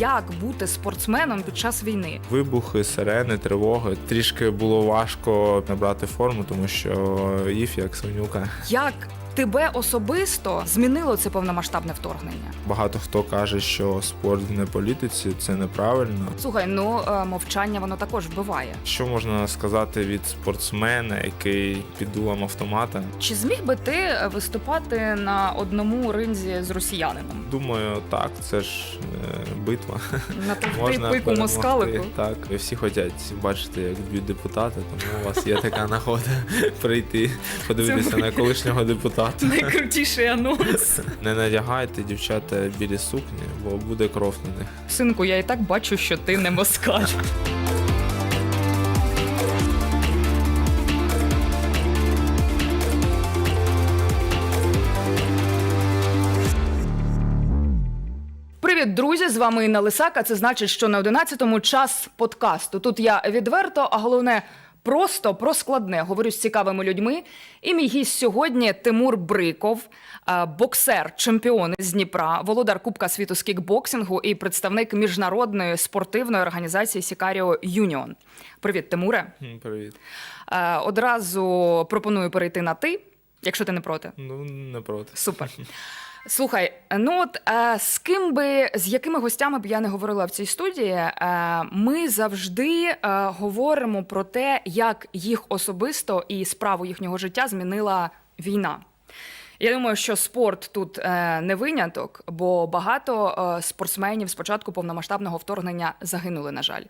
Як бути спортсменом під час війни? Вибухи, сирени, тривоги. Трішки було важко набрати форму, тому що їв як свинюка. Як тебе особисто змінило це повномасштабне вторгнення? Багато хто каже, що спорт в неполітиці це неправильно. Слухай, ну е, мовчання воно також вбиває. Що можна сказати від спортсмена, який під дулом автомата? Чи зміг би ти виступати на одному ринзі з росіянином? Думаю, так, це ж е, битва. Натовти Можна пику перемогти. москалику? Так, всі хочуть бачити, як б'ють депутати, тому у вас є така нагода прийти, подивитися на колишнього депутата. Найкрутіший анонс. Не надягайте дівчата білі сукні, бо буде кров на них. Синку, я і так бачу, що ти не москаль. Привіт, друзі! З вами Інна Лисака. Це значить, що на 11-му час подкасту. Тут я відверто, а головне. Просто про складне говорю з цікавими людьми. І мій гість сьогодні Тимур Бриков, е, боксер, чемпіон з Дніпра, володар Кубка світу з кікбоксингу і представник міжнародної спортивної організації Сікаріо Юніон. Привіт, Тимуре. Привіт. Е, Одразу пропоную перейти на ти, якщо ти не проти. Ну не проти. Супер. Слухай, ну от е, з ким би з якими гостями б я не говорила в цій студії, е, ми завжди е, говоримо про те, як їх особисто і справу їхнього життя змінила війна. Я думаю, що спорт тут е, не виняток, бо багато е, спортсменів з початку повномасштабного вторгнення загинули, на жаль.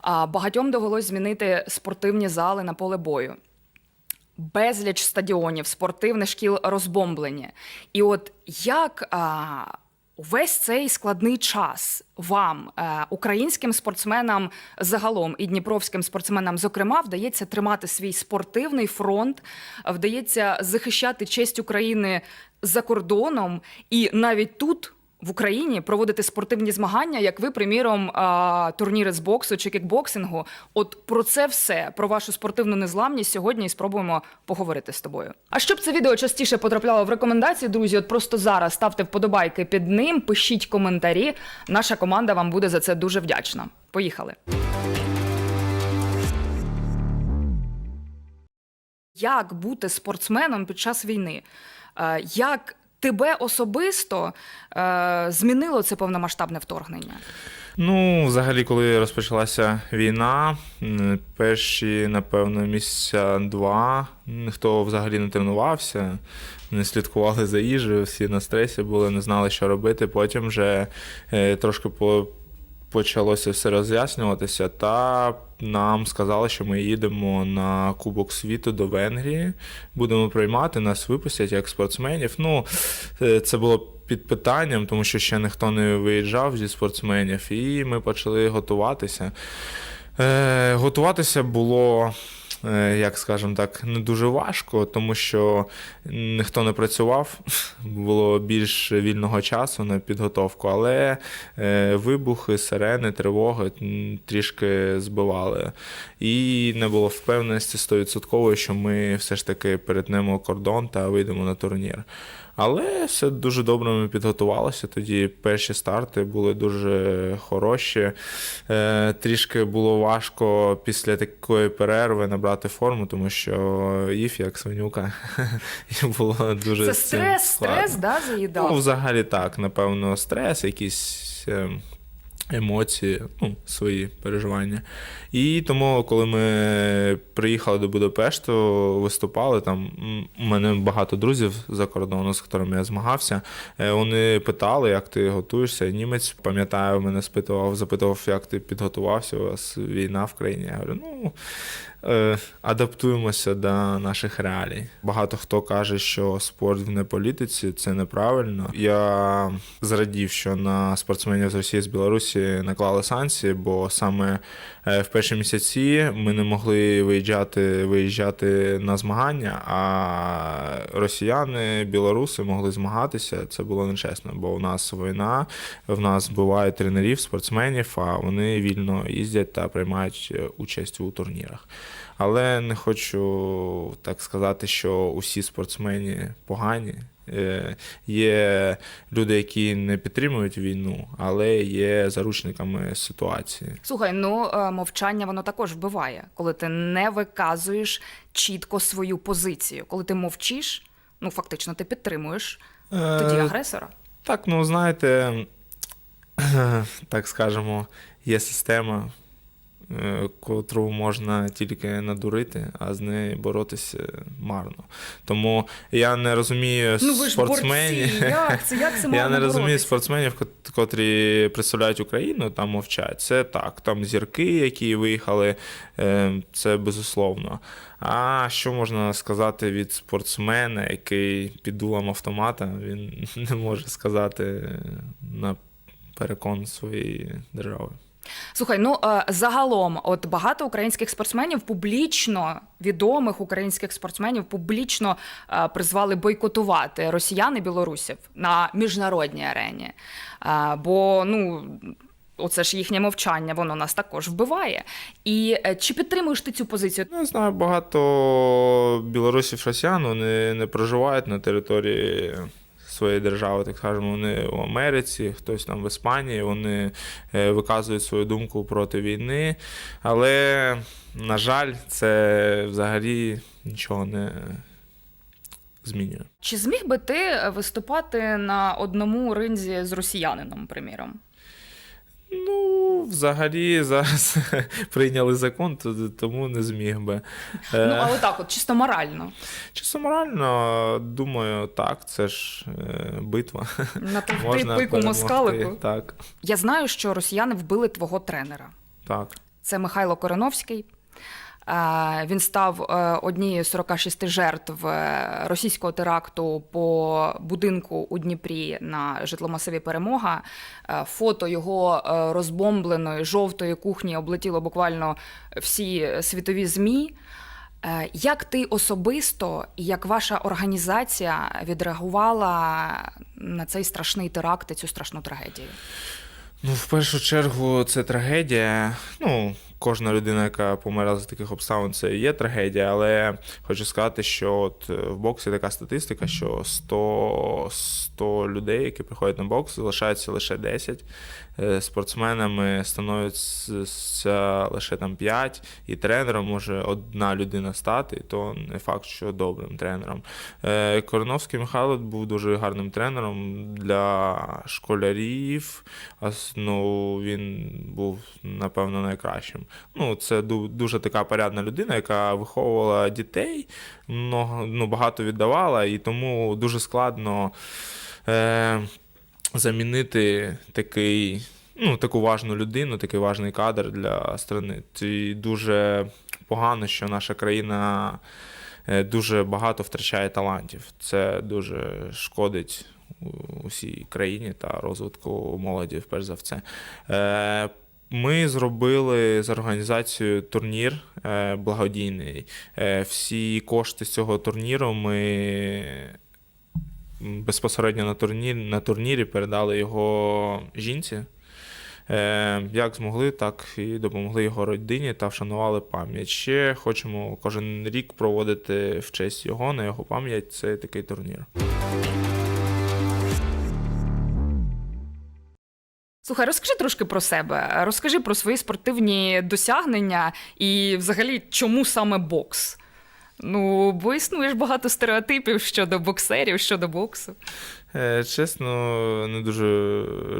А багатьом довелось змінити спортивні зали на поле бою безліч стадіонів, спортивних шкіл розбомблені. І от як а, увесь цей складний час вам, е, українським спортсменам загалом і дніпровським спортсменам, зокрема, вдається тримати свій спортивний фронт, вдається захищати честь України за кордоном, і навіть тут. В Україні проводити спортивні змагання, як ви, приміром, турніри з боксу чи кікбоксингу. От про це все, про вашу спортивну незламність сьогодні і спробуємо поговорити з тобою. А щоб це відео частіше потрапляло в рекомендації, друзі, от просто зараз ставте вподобайки під ним, пишіть коментарі. Наша команда вам буде за це дуже вдячна. Поїхали. Як бути спортсменом під час війни? Е, Як тебе особисто е, змінило це повномасштабне вторгнення? Ну, взагалі, коли розпочалася війна, перші, напевно, місяця два ніхто взагалі не тренувався, не слідкували за їжею, всі на стресі були, не знали, що робити. Потім вже е, трошки по. Почалося все роз'яснюватися, та нам сказали, що ми їдемо на Кубок світу до Венгрії, будемо приймати, нас випустять як спортсменів. Ну, е, це було під питанням, тому що ще ніхто не виїжджав зі спортсменів, і ми почали готуватися. Е, готуватися було, як скажемо так, не дуже важко, тому що ніхто не працював, було більш вільного часу на підготовку, але е, вибухи, сирени, тривоги трішки збивали. І не було впевненості 100%, що ми все ж таки перетнемо кордон та вийдемо на турнір. Але все дуже добре ми підготувалися. Тоді перші старти були дуже хороші. Е, трішки було важко після такої перерви набрати форму, тому що їв як свинюка. І було дуже Це стрес, стрес, да, Ну, взагалі так, напевно, стрес, якісь е, емоції, ну, свої переживання. І тому, коли ми приїхали до Будапешту, виступали там. У мене багато друзів за кордону, з якими я змагався. е, Вони питали, як ти готуєшся. Німець, пам'ятаю, мене спитував, запитував, як ти підготувався, у вас війна в країні. Я говорю, ну. Е, Адаптуємося до наших реалій. Багато хто каже, що спорт в неполітиці це неправильно. Я зрадів, що на спортсменів з Росії з Білорусі наклали санкції, бо саме в перші місяці ми не могли виїжджати, виїжджати на змагання, а росіяни, білоруси могли змагатися. Це було нечесно, бо у нас війна, в нас бувають тренерів, спортсменів, а вони вільно їздять та приймають е, участь у турнірах. Але не хочу так сказати, що усі спортсмени погані. Е, Є люди, які не підтримують війну, але є заручниками ситуації. Слухай, ну е, мовчання воно також вбиває, коли ти не виказуєш чітко свою позицію. Коли ти мовчиш, ну фактично ти підтримуєш тоді Е, агресора. Так, ну знаєте, так скажемо, є система, котру можна тільки надурити, а з нею боротися марно. Тому я не розумію Ну ви ж спортсменів. борці. Як це? Як це Я не розумію боротися? спортсменів, кот- котрі представляють Україну там мовчать. Це так, там зірки, які виїхали, е, це безусловно. А що можна сказати від спортсмена, який під дулом автомата, він не може сказати на перекон своєї держави. Слухай, ну е, загалом, от багато українських спортсменів публічно відомих українських спортсменів публічно е, призвали бойкотувати росіян і білорусів на міжнародній арені. Е, бо ну. Оце ж їхнє мовчання, воно нас також вбиває. І чи підтримуєш ти цю позицію? Ну, Я знаю, багато білорусів росіян вони не проживають на території своєї держави, так скажемо, вони в Америці, хтось там в Іспанії, вони е, виказують свою думку проти війни. Але, на жаль, це взагалі нічого не змінює. Чи зміг би ти виступати на одному ринзі з росіянином, приміром? Ну, взагалі, зараз прийняли закон, то- тому не зміг би. Ну, Е, але так, от чисто морально. Чисто морально, думаю, так, це ж е, битва. На Можна пику москалику. Так, Я знаю, що росіяни вбили твого тренера. так. Це Михайло Кореновський. Е, Він став е, однією з 46 жертв е, російського теракту по будинку у Дніпрі на житломасиві Перемога. Фото його розбомбленої жовтої кухні облетіло буквально всі світові ЗМІ. Як ти особисто і як ваша організація відреагувала на цей страшний теракт і цю страшну трагедію? Ну, в першу чергу, це трагедія. Ну, кожна людина, яка померла з таких обставин, це є трагедія, але хочу сказати, що от е, в боксі така статистика, що 100, 100 людей, які приходять на бокс, залишається лише 10. Е, Спортсменами становиться лише там 5, і тренером може одна людина стати, то не факт, що добрим тренером. Е, Кореновський Михайло був дуже гарним тренером для школярів. Ну, він був, напевно, найкращим. Ну, це дуже така порядна людина, яка виховувала дітей, ну, багато віддавала, і тому дуже складно е, замінити такий. Ну, таку важну людину, такий важний кадр для страни. І дуже погано, що наша країна е, дуже багато втрачає талантів. Це дуже шкодить усій країні та розвитку молоді, перш за все. Ми зробили з організацією турнір е, благодійний. Е, Всі кошти з цього турніру ми безпосередньо на турнір, на турнірі передали його жінці. Е, Як змогли, так і допомогли його родині та вшанували пам'ять. Ще хочемо кожен рік проводити в честь його на його пам'ять. Це такий турнір. Слухай, розкажи трошки про себе, розкажи про свої спортивні досягнення і взагалі чому саме бокс? Ну, бо існує ж багато стереотипів щодо боксерів, щодо боксу. Е, Чесно, не дуже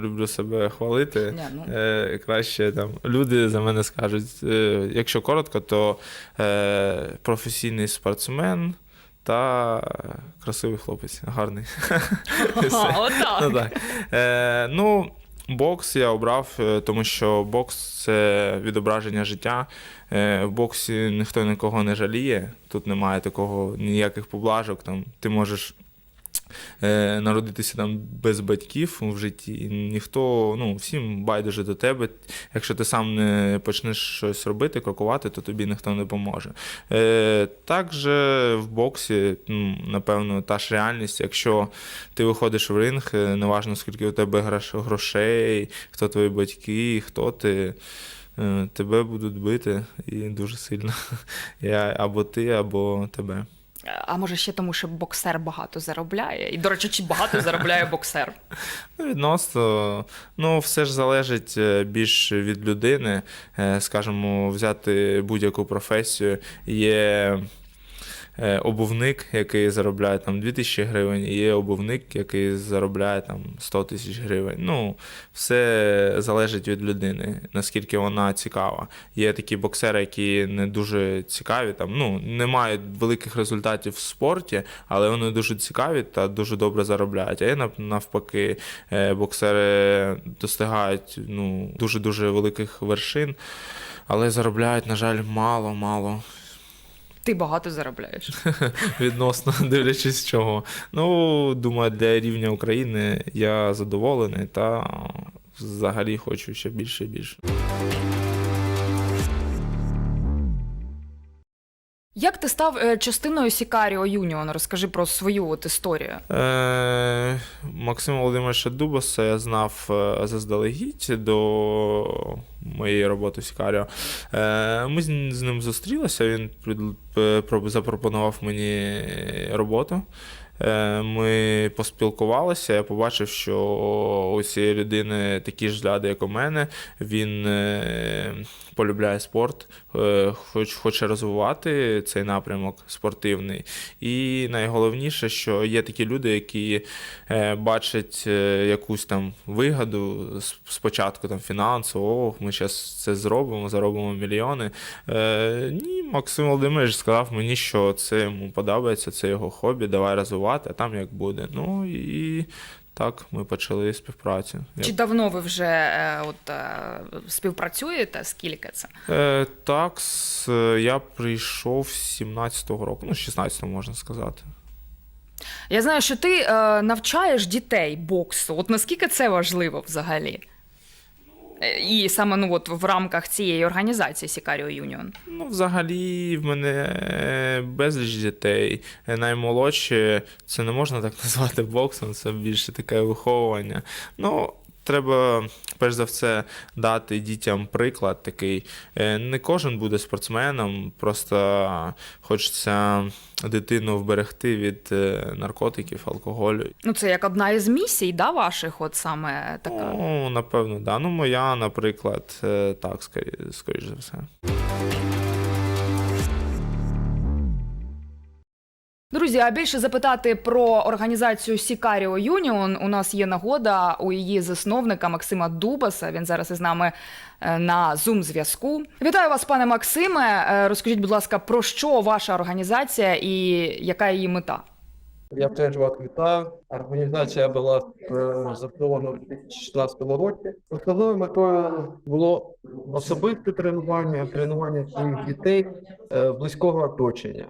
люблю себе хвалити. Ні, ну. Е, Краще там люди за мене скажуть. Е, Якщо коротко, то е, професійний спортсмен та красивий хлопець, гарний. Ага, отак. Ну, так. Е, ну, бокс я обрав, е, тому що бокс це відображення життя. Е, в боксі ніхто нікого не жаліє. Тут немає такого ніяких поблажок. Там, ти можеш народитися там без батьків в житті. Ніхто, ну, всім байдуже до тебе. Якщо ти сам не почнеш щось робити, крокувати, то тобі ніхто не поможе. Е, також в боксі, ну, напевно, та ж реальність, якщо ти виходиш в ринг, е, неважно скільки у тебе грошей, хто твої батьки, хто ти. е, Тебе будуть бити і дуже сильно. Я, або ти, або тебе. А може ще тому, що боксер багато заробляє? І, до речі, чи багато заробляє боксер? Ну, Відносно, ну, все ж залежить е, більш від людини. Е, Скажімо, взяти будь-яку професію. Є обувник, який заробляє там 2000 гривень, і є обувник, який заробляє там 100 тисяч гривень. Ну, все залежить від людини, наскільки вона цікава. Є такі боксери, які не дуже цікаві, там, ну, не мають великих результатів в спорті, але вони дуже цікаві та дуже добре заробляють. А є навпаки, е, боксери достигають ну, дуже-дуже великих вершин, але заробляють, на жаль, мало-мало. Ти багато заробляєш. Відносно дивлячись чого. Ну, думаю, для рівня України я задоволений та взагалі хочу ще більше і більше. Як ти став е, частиною Сікаріо Юніон? Розкажи про свою от історію. Е, Максима Володимировича Дубаса я знав е, заздалегідь до моєї роботи в Сікаріо. Е, Ми з ним зустрілися, він запропонував мені роботу. Е, Ми поспілкувалися, я побачив, що у цієї людини такі ж взгляди, як у мене. Він е, полюбляє спорт, е, хоч, хоче розвивати цей напрямок спортивний. І найголовніше, що є такі люди, які е, бачать е, якусь там вигоду спочатку там фінансову, о, ми зараз це зробимо, заробимо мільйони. Ні, Максим Володимирович сказав мені, що це йому подобається, це його хобі, давай розвивати, а там як буде. Ну і так ми почали співпрацю. Я Чи давно ви вже е, от, е, співпрацюєте? Скільки це? Е, так, з, е, я прийшов з 17-го року, ну, з 16-го можна сказати. Я знаю, що ти е, навчаєш дітей боксу. От наскільки це важливо взагалі? І саме ну, от, в рамках цієї організації Сікаріо Юніон. Ну, взагалі, в мене е, безліч дітей. Е, Наймолодші, це не можна так назвати боксом, це більше таке виховування. Ну, треба, перш за все, дати дітям приклад такий. Е, Не кожен буде спортсменом, просто хочеться дитину вберегти від е, наркотиків, алкоголю. Ну, це як одна із місій, да, ваших, от саме така. Ну, напевно, да. Ну, моя, наприклад, е, так, скоріше, скоріш за все. Друзі, а більше запитати про організацію Сікаріо Юніон у нас є нагода у її засновника Максима Дубаса. Він зараз із нами е, на Zoom зв'язку. Вітаю вас, пане Максиме. Е, Розкажіть, будь ласка, про що ваша організація і яка її мета? Я теж вас вітаю. Організація була заснована у 2016 році. Основною метою було особисте тренування, тренування своїх дітей е, близького оточення.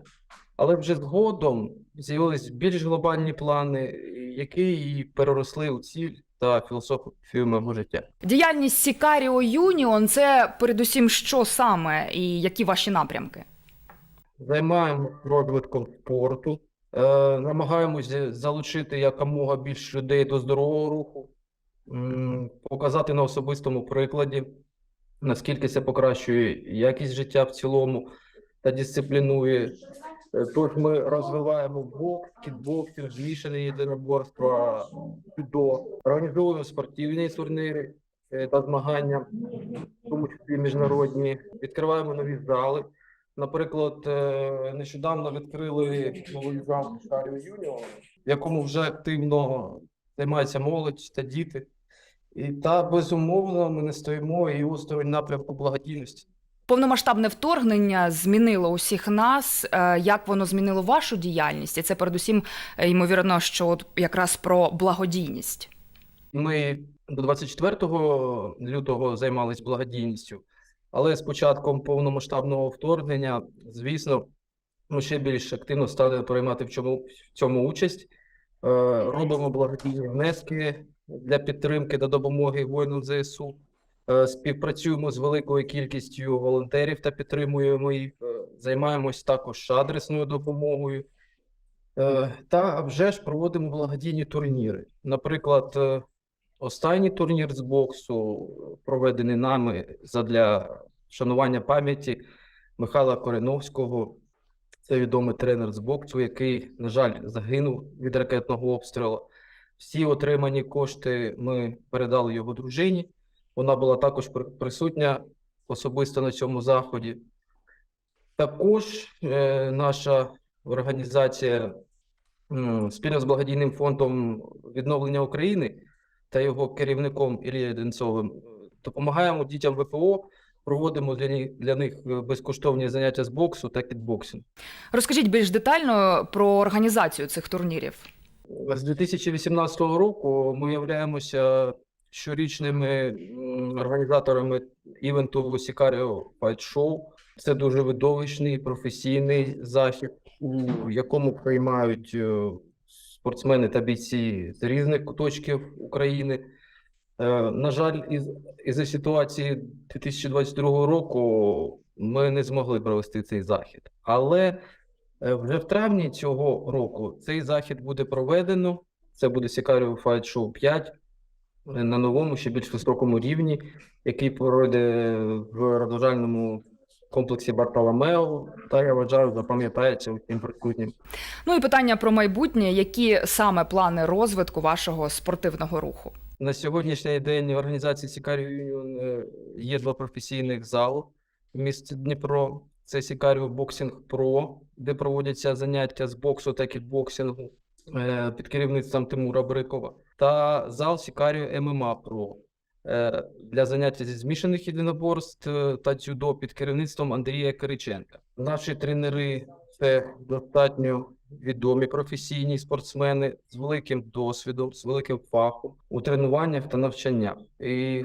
Але вже згодом з'явились більш глобальні плани, які і переросли у ціль та філософію мого життя. Діяльність Сікаріо Юніон це передусім що саме і які ваші напрямки? Займаємося розвитком спорту, е, намагаємося залучити якомога більше людей до здорового руху, м, показати на особистому прикладі, наскільки це покращує якість життя в цілому та дисциплінує. Е, Тож ми розвиваємо бокс, кікбоксинг, змішане єдиноборство, дзюдо, організовуємо спортивні турніри е, та змагання, в тому числі міжнародні, відкриваємо нові зали. Наприклад, е, нещодавно відкрили новий зал Шаріо Юніон, в якому вже активно займається молодь та діти. І та безумовно ми не стоїмо і осторонь напрямку благодійності. Повномасштабне вторгнення змінило усіх нас. Е, Як воно змінило вашу діяльність? І це передусім, е, ймовірно, що от якраз про благодійність. Ми до 24 лютого займалися благодійністю, але з початком повномасштабного вторгнення, звісно, ми ще більш активно стали приймати в цьому, в цьому участь. Е, Робимо благодійні внески для підтримки та допомоги воїнам ЗСУ. Е, Співпрацюємо з великою кількістю волонтерів та підтримуємо їх. Е, Займаємось також адресною допомогою. Е, Та вже ж проводимо благодійні турніри. Наприклад, останній турнір з боксу, проведений нами задля шанування пам'яті Михайла Кореновського. Це відомий тренер з боксу, який, на жаль, загинув від ракетного обстрілу. Всі отримані кошти ми передали його дружині. Вона була також при- присутня особисто на цьому заході. Також е, наша організація м, спільно з благодійним фондом відновлення України та його керівником Ілією Денцовим е, допомагаємо дітям ВПО, проводимо для них, для них е, безкоштовні заняття з боксу та кікбоксингу. Розкажіть більш детально про організацію цих турнірів. З 2018 року ми являємося щорічними організаторами івенту Sicario Fight Show. Це дуже видовищний професійний захід, у якому приймають е, спортсмени та бійці з різних куточків України. Е, На жаль, із, із-за ситуації 2022 року ми не змогли провести цей захід. Але Е, Вже в травні цього року цей захід буде проведено. Це буде Sicario Fight Show 5 е, на новому, ще більш високому рівні, який пройде в розважальному комплексі Бартоломео. Та я вважаю, запам'ятається усім присутнім. Ну і питання про майбутнє. Які саме плани розвитку вашого спортивного руху? На сьогоднішній день в організації Sicario Union е, є два професійних зали в місті Дніпро. Це Sicario Boxing Pro, де проводяться заняття з боксу та кікбоксингу під керівництвом Тимура Брикова, та зал Sicario MMA Pro е, для заняття зі змішаних єдиноборств е, та дзюдо під керівництвом Андрія Кириченка. Наші тренери це достатньо відомі професійні спортсмени з великим досвідом, з великим фахом у тренуваннях та навчаннях. І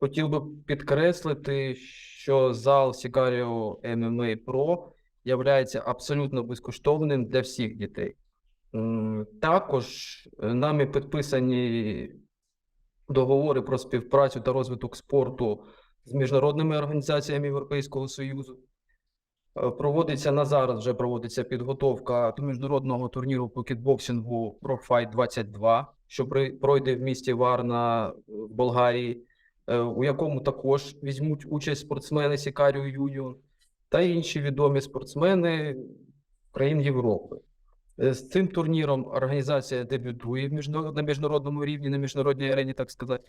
хотів би підкреслити, що зал Sicario MMA Pro являється абсолютно безкоштовним для всіх дітей. Також е, нами підписані договори про співпрацю та розвиток спорту з міжнародними організаціями Європейського Союзу. Е, Проводиться на зараз вже проводиться підготовка до міжнародного турніру по кікбоксингу ProFight 22, що пройде в місті Варна е, в Болгарії, у якому також візьмуть участь спортсмени Sicario Union та інші відомі спортсмени країн Європи. Е, З цим турніром організація дебютує на міжнародному рівні, на міжнародній арені, так сказати.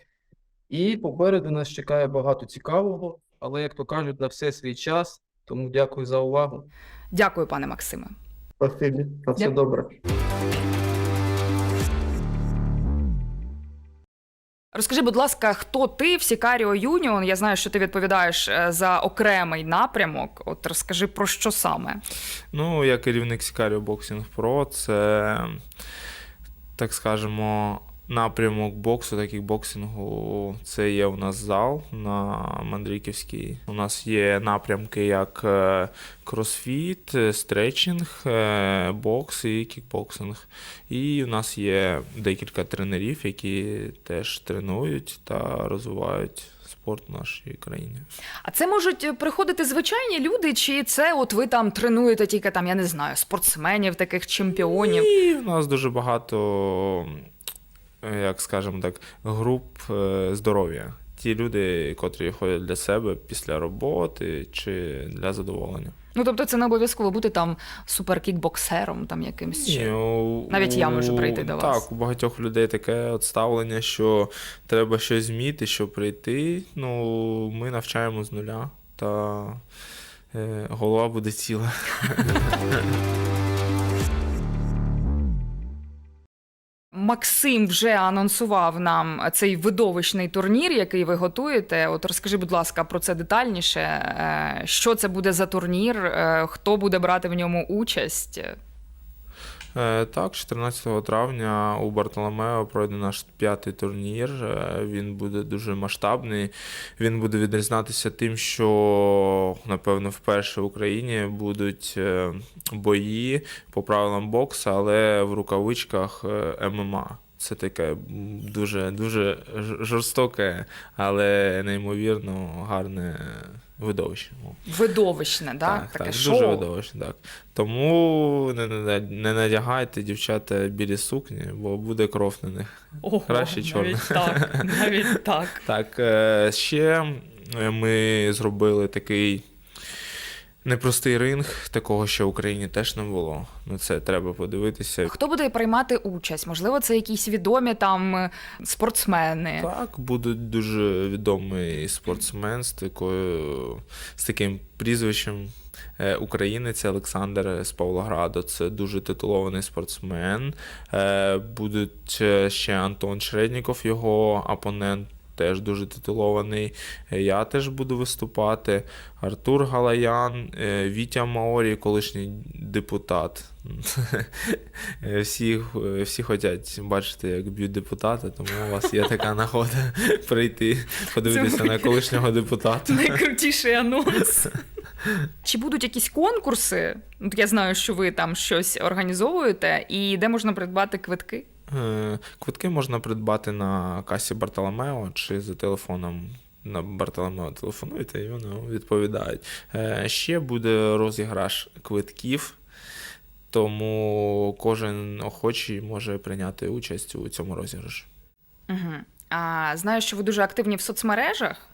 І попереду нас чекає багато цікавого, але, як то кажуть, на все свій час. Тому дякую за увагу. Дякую, пане Максиме. Спасибі, на все Дя- добре. Розкажи, будь ласка, хто ти в Сікаріо Юніон? Я знаю, що ти відповідаєш е, за окремий напрямок. От розкажи про що саме. Ну, я керівник Сікаріо Боксінг Про, це, так скажемо, напрямок боксу та кікбоксингу. Це є у нас зал на Мандриківській. У нас є напрямки як е, кросфіт, е, стретчинг, е, бокс і кікбоксинг. І у нас є декілька тренерів, які теж тренують та розвивають спорт в нашій країні. А це можуть приходити звичайні люди, чи це от ви там тренуєте тільки там, я не знаю, спортсменів, таких чемпіонів? І в нас дуже багато, як скажемо так, груп е, здоров'я. Ті люди, котрі ходять для себе після роботи чи для задоволення. Ну тобто це не обов'язково бути там суперкікбоксером, там якимсь ще. Навіть я можу прийти до вас. Так, у багатьох людей таке ставлення, що треба щось зміти, щоб прийти. Ну, ми навчаємо з нуля, та е, голова буде ціла. Максим вже анонсував нам цей видовищний турнір, який ви готуєте. От розкажи, будь ласка, про це детальніше. Е, Що це буде за турнір? Е, Хто буде брати в ньому участь? Е, Так, 14 травня у Бартоломео пройде наш п'ятий турнір. Е, Він буде дуже масштабний. Він буде відрізнятися тим, що, напевно, вперше в Україні будуть е, бої по правилам боксу, але в рукавичках ММА. Це таке дуже, дуже жорстоке, але неймовірно гарне видовище. Видовищне, да? так, таке так, шоу. дуже видовищно, так. Тому не, не, не надягайте, дівчата, білі сукні, бо буде кров на них. Ого, краще чорне. Навіть так, навіть так. Так, е, ще е, ми зробили такий Непростий ринг, такого ще в Україні теж не було. На це треба подивитися. Хто буде приймати участь? Можливо, це якісь відомі там е, спортсмени. Так, буде дуже відомий спортсмен з такою з таким прізвищем. Е, Українець Олександр з Павлограду. Це дуже титулований спортсмен. Е, Будуть ще Антон Шредніков, його опонент. Теж дуже титулований. Е, Я теж буду виступати. Артур Галаян, е, Вітя Маорі, колишній депутат. Е, Всі, всі хочуть бачити, як б'ють депутата, тому у вас є така нагода прийти, подивитися на колишнього депутата. Найкрутіший анонс. Чи будуть якісь конкурси? Я знаю, що ви там щось організовуєте, і де можна придбати квитки? Е, Квитки можна придбати на касі Бартоломео чи за телефоном. На Бартоломео телефонуєте і вони відповідають. Е, Ще буде розіграш квитків, тому кожен охочий може прийняти участь у цьому розіграші. Угу. А, знаю, що ви дуже активні в соцмережах.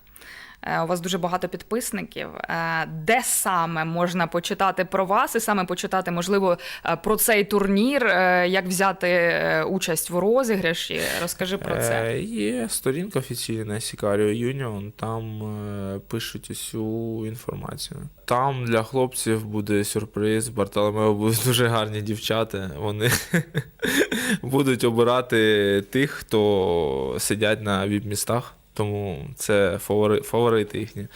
Е, У вас дуже багато підписників. Е, Де саме можна почитати про вас і саме почитати, можливо, е, про цей турнір, як взяти участь в розіграші? Розкажи про це. Є сторінка офіційна Sicario Union, там пишуть усю інформацію. Там для хлопців буде сюрприз. Бартоломео будуть дуже гарні дівчата. Вони будуть обирати тих, хто сидять на віп-містах. Тому це фавори, фаворити їхні.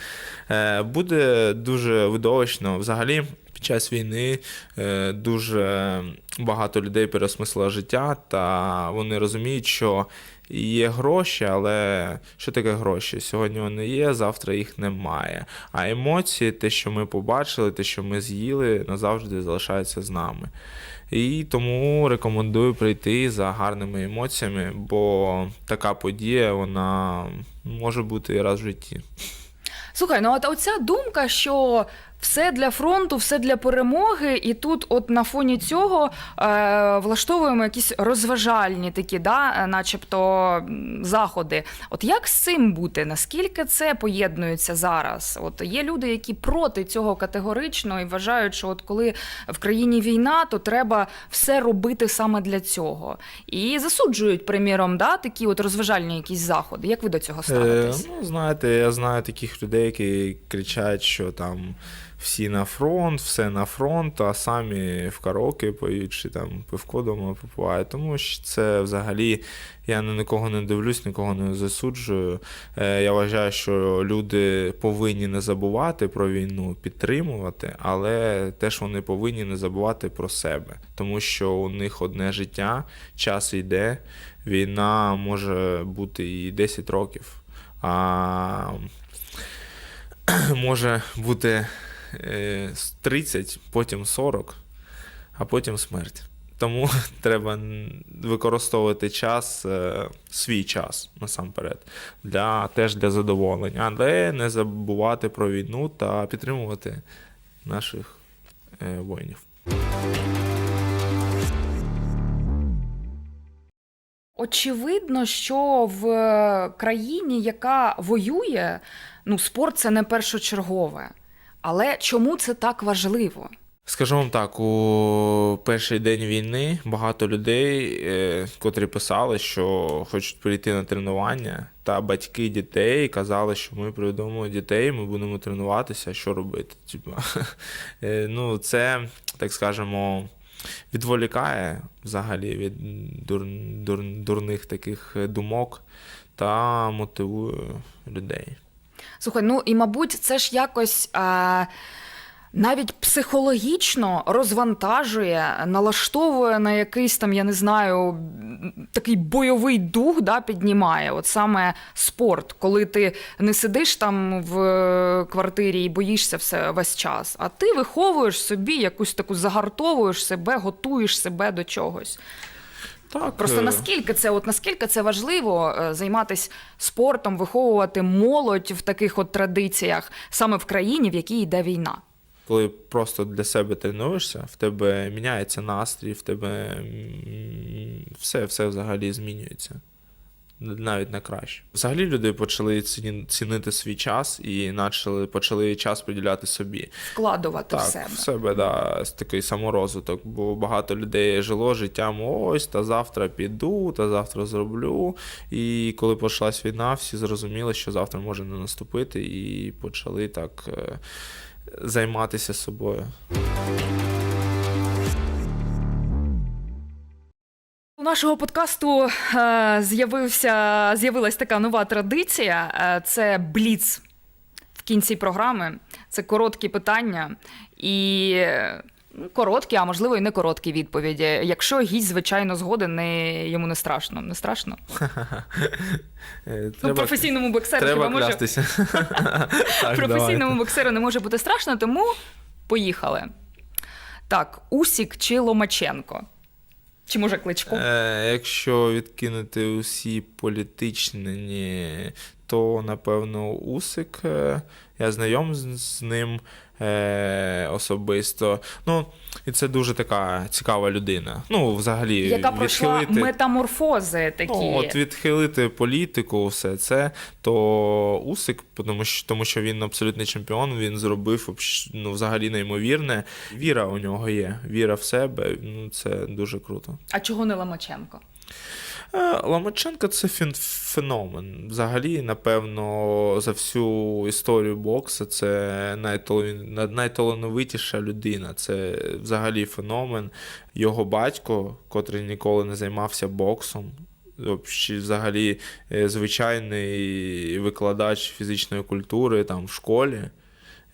Е, буде дуже видовищно. Взагалі, під час війни е, дуже багато людей переосмислило життя, та вони розуміють, що є гроші, але що таке гроші? Сьогодні вони є, завтра їх немає. А емоції, те, що ми побачили, те, що ми з'їли, назавжди залишаються з нами. І тому рекомендую прийти за гарними емоціями, бо така подія вона може бути раз в житті. Слухай, ну от оця думка, що все для фронту, все для перемоги, і тут, от на фоні цього, е, влаштовуємо якісь розважальні такі, да, е, начебто заходи. От як з цим бути? Наскільки це поєднується зараз? От є люди, які проти цього категорично і вважають, що от коли в країні війна, то треба все робити саме для цього. І засуджують, приміром, да, такі от розважальні якісь заходи. Як ви до цього Е, ну, знаєте, я знаю таких людей, які кричать, що там всі на фронт, все на фронт, а самі в караоке поють, чи там пивко дома попивають. Тому що це взагалі я на нікого не дивлюсь, нікого не засуджую. Е, я вважаю, що люди повинні не забувати про війну, підтримувати, але теж вони повинні не забувати про себе, тому що у них одне життя, час йде, війна може бути і 10 років. А може бути 30, потім 40, а потім смерть. Тому треба використовувати час, е, свій час насамперед, для, теж для задоволення, але не забувати про війну та підтримувати наших е, воїнів. Очевидно, що в е, країні, яка воює, ну спорт це не першочергове. Але чому це так важливо? Скажу вам так, у перший день війни багато людей, е, котрі писали, що хочуть прийти на тренування, та батьки дітей казали, що ми приведемо дітей, ми будемо тренуватися, що робити. Типа, е, ну, це, так скажемо, відволікає взагалі від дур, дур, дурних таких думок та мотивує людей. Слухай, ну і мабуть, це ж якось. А... Навіть психологічно розвантажує, налаштовує на якийсь там, я не знаю, такий бойовий дух да, піднімає. От саме спорт, коли ти не сидиш там в е, квартирі і боїшся все весь час, а ти виховуєш собі якусь таку загартовуєш себе, готуєш себе до чогось. Так, Просто е, наскільки це, от наскільки це важливо е, займатися спортом, виховувати молодь в таких от традиціях саме в країні, в якій йде війна. коли просто для себе тренуєшся, в тебе міняється настрій, в тебе все, все взагалі змінюється. Навіть на краще. Взагалі люди почали цінити свій час і почали, почали час приділяти собі. Вкладувати Так, в себе. в себе, да, такий саморозвиток, бо багато людей жило життям ось, та завтра піду, та завтра зроблю. І коли почалась війна, всі зрозуміли, що завтра може не наступити, і почали так е, займатися собою. Нашого подкасту е, з'явився з'явилась така нова традиція. Е, це бліц в кінці програми. Це короткі питання і ну, короткі, а можливо і не короткі відповіді. Якщо гість, звичайно, згоден, не, йому не страшно. Не страшно? Е, Ну, професійному боксеру треба хіба може. Так, професійному давайте. боксеру не може бути страшно, тому поїхали. Так, Усік чи Ломаченко? Чи може Кличко? Е, якщо відкинути усі політичні, то напевно Усик. е, Я знайом з, з ним е, особисто. Ну, і це дуже така цікава людина. Ну, взагалі, Яка пройшла відхилити. метаморфози такі. Ну, от відхилити політику, все це, то Усик, тому що, тому що він абсолютний чемпіон, він зробив ну, взагалі неймовірне. Віра у нього є, віра в себе, ну це дуже круто. А чого не Ломаченко? Е, Ломаченко це фен- феномен. Взагалі, напевно, за всю історію боксу це найталан- найталановитіша людина. Це взагалі феномен. Його батько, котрий ніколи не займався боксом. Взагалі, е, звичайний викладач фізичної культури там в школі.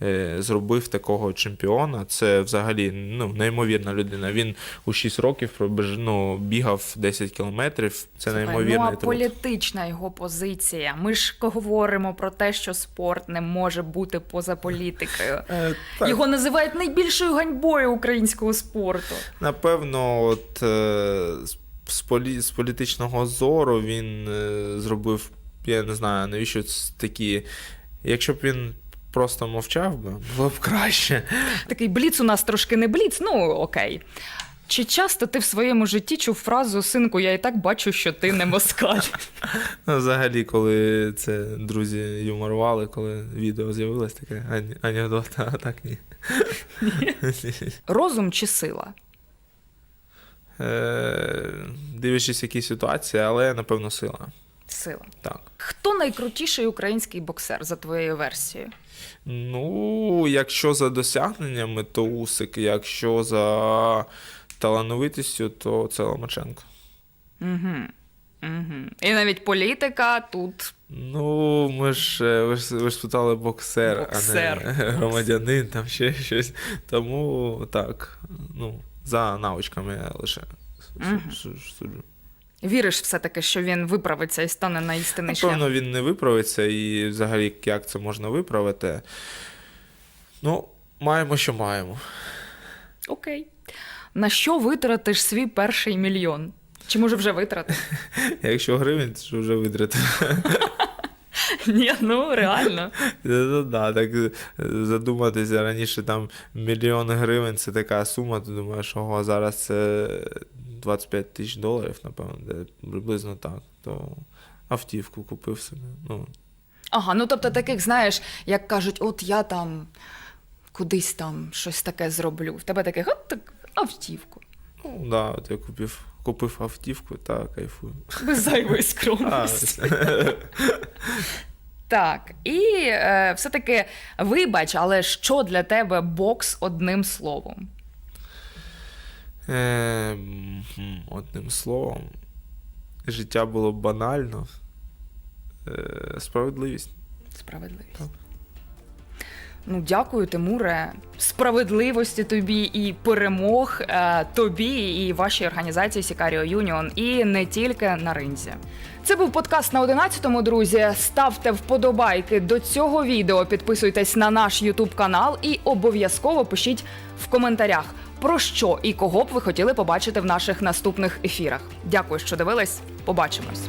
Е, Зробив такого чемпіона. Це взагалі ну, неймовірна людина. Він у 6 років ну, бігав 10 кілометрів. Це Слухай, неймовірний ну а політична його позиція. Ми ж говоримо про те, що спорт не може бути поза політикою. Е, так. Його називають найбільшою ганьбою українського спорту. Напевно, от е, з- з, полі, з політичного зору він зробив, я не знаю, навіщо такі. Якщо б він просто мовчав би, було б краще. Такий бліц у нас трошки не бліц, ну окей. Чи часто ти в своєму житті чув фразу Синку, я і так бачу, що ти не москаль? Ну, взагалі, коли це друзі юморували, коли відео з'явилось, таке анекдот, а так ні. Розум чи сила? Е, Дивлячись, які ситуації, але напевно сила. Сила. Так. Хто найкрутіший український боксер за твоєю версією? Ну, якщо за досягненнями, то Усик, якщо за талановитістю, то це Ломаченко. Угу. Угу. І навіть політика тут Ну, ми ж е, ви ж, ви ж питали боксер, Боксер. а не громадянин, там ще щось. Тому так, ну, за навичками я лише су- суджу. Віриш все-таки, що він виправиться і стане на істинний шлях. Напевно, він не виправиться, і взагалі, як це можна виправити. Ну, маємо, що маємо. Окей. На що витратиш свій перший мільйон? Чи може вже витратив? Якщо гривень, то вже витратив. Ні, ну реально. Ну, да, так е, задуматися раніше там мільйон гривень це така сума, ти думаєш, ого, зараз це 25 тисяч доларів, напевно, де приблизно так. То автівку купив собі. Ну, Ага, ну тобто таких, знаєш, як кажуть, от я там кудись там щось таке зроблю. В тебе таких, от так автівку. ну да, от я купив, купив автівку та кайфую. Без зайвої скромності. Так, і е, все-таки вибач, але що для тебе бокс одним словом? е, одним словом, життя було банально. Е, справедливість. Справедливість. Так. Ну, дякую, Тимуре. Справедливості тобі і перемог е, тобі і вашій організації Сікаріо Юніон, і не тільки на ринзі. Це був подкаст на 11-му, друзі. Ставте вподобайки до цього відео, підписуйтесь на наш Ютуб канал і обов'язково пишіть в коментарях, про що і кого б ви хотіли побачити в наших наступних ефірах. Дякую, що дивились. Побачимось.